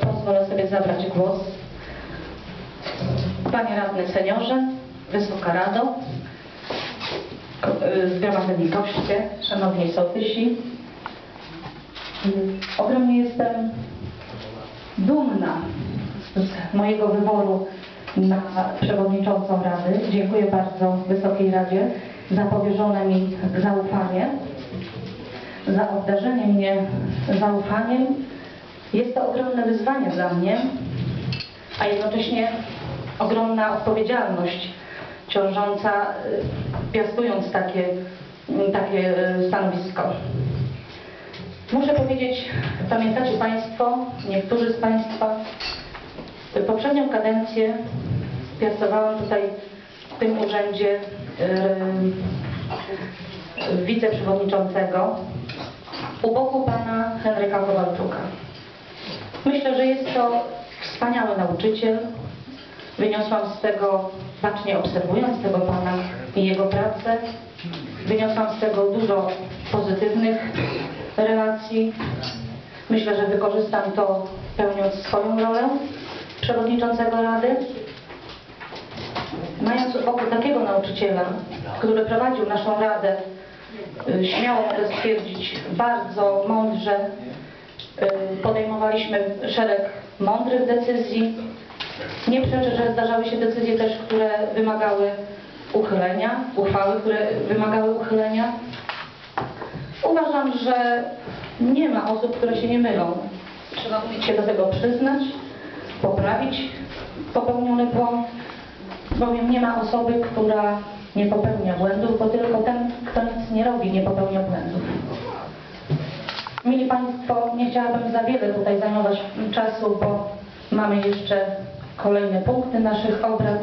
Pozwolę sobie zabrać głos. Panie Radny Seniorze, Wysoka Rado, Zgromadzeni Goście, Szanowni Sołtysi. Y, Ogromnie jestem dumna z mojego wyboru na przewodniczącą Rady. Dziękuję bardzo Wysokiej Radzie za powierzone mi zaufanie, za obdarzenie mnie zaufaniem. Jest to ogromne wyzwanie dla mnie, a jednocześnie ogromna odpowiedzialność ciążąca, y, piastując takie, y, takie y, stanowisko. Muszę powiedzieć, pamiętacie Państwo, niektórzy z Państwa, y, poprzednią kadencję piastowałam tutaj w tym urzędzie y, wiceprzewodniczącego u boku pana Henryka Kowalczuka. Myślę, że jest to wspaniały nauczyciel. Wyniosłam z tego, bacznie obserwując tego Pana i jego pracę, wyniosłam z tego dużo pozytywnych relacji. Myślę, że wykorzystam to pełniąc swoją rolę przewodniczącego Rady. Mając u boku takiego nauczyciela, który prowadził naszą Radę, y, śmiało mogę stwierdzić, bardzo mądrze, y, podejmowaliśmy szereg mądrych decyzji. Nie przeczę, że zdarzały się decyzje też, które wymagały uchylenia, uchwały, które wymagały uchylenia. Uważam, że nie ma osób, które się nie mylą. Trzeba umieć się do tego przyznać, poprawić popełniony błąd, bowiem nie ma osoby, która nie popełnia błędów, bo tylko ten, kto nic nie robi, nie popełnia błędów. Mili Państwo, nie chciałabym za wiele tutaj zajmować czasu, bo mamy jeszcze kolejne punkty naszych obrad.